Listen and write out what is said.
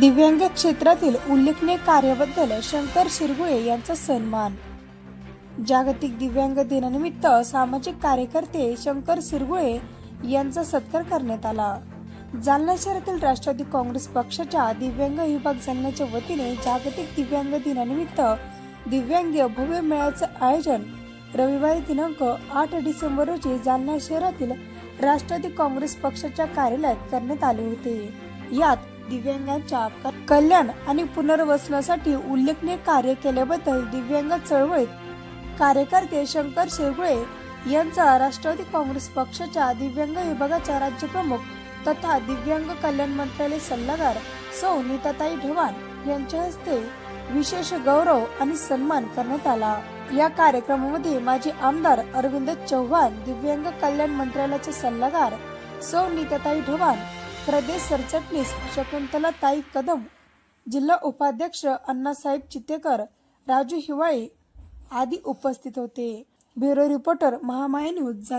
दिव्यांग क्षेत्रातील उल्लेखनीय कार्याबद्दल शंकर शिरगुळे यांचा सन्मान. जागतिक दिव्यांग दिनानिमित्त सामाजिक कार्यकर्ते शंकर शिरगुळे यांचा सत्कार करण्यात आला. जालना शहरातील राष्ट्रवादी काँग्रेस पक्षाच्या दिव्यांग विभाग जालन्याच्या वतीने जागतिक दिव्यांग दिनानिमित्त दिव्यांग भव्य मेळ्याचं आयोजन रविवारी दिनांक आठ डिसेंबर रोजी जालना शहरातील राष्ट्रवादी काँग्रेस पक्षाच्या कार्यालयात करण्यात आले होते. यात दिव्यांगांच्या कल्याण आणि पुनर्वसनासाठी उल्लेखनीय कार्य केल्याबद्दल दिव्यांग चळवळीत कार्यकर्ते शंकर शेगुळे यांचा राष्ट्रवादी काँग्रेस पक्षाच्या दिव्यांग विभागाच्या राज्यप्रमुख तथा दिव्यांग कल्याण मंत्रालय सल्लागार सौ नीताताई ढवाण यांच्या हस्ते विशेष गौरव आणि सन्मान करण्यात आला. या कार्यक्रमामध्ये माजी आमदार अरविंद चव्हाण दिव्यांग कल्याण मंत्रालयाचे सल्लागार सौ नीताताई ढवाण प्रदेश सरचिटणीस शकुंतला ताई कदम जिल्हा उपाध्यक्ष अण्णासाहेब चितेकर राजू हिवाळे आदी उपस्थित होते. Bureau reporter Mahamaya news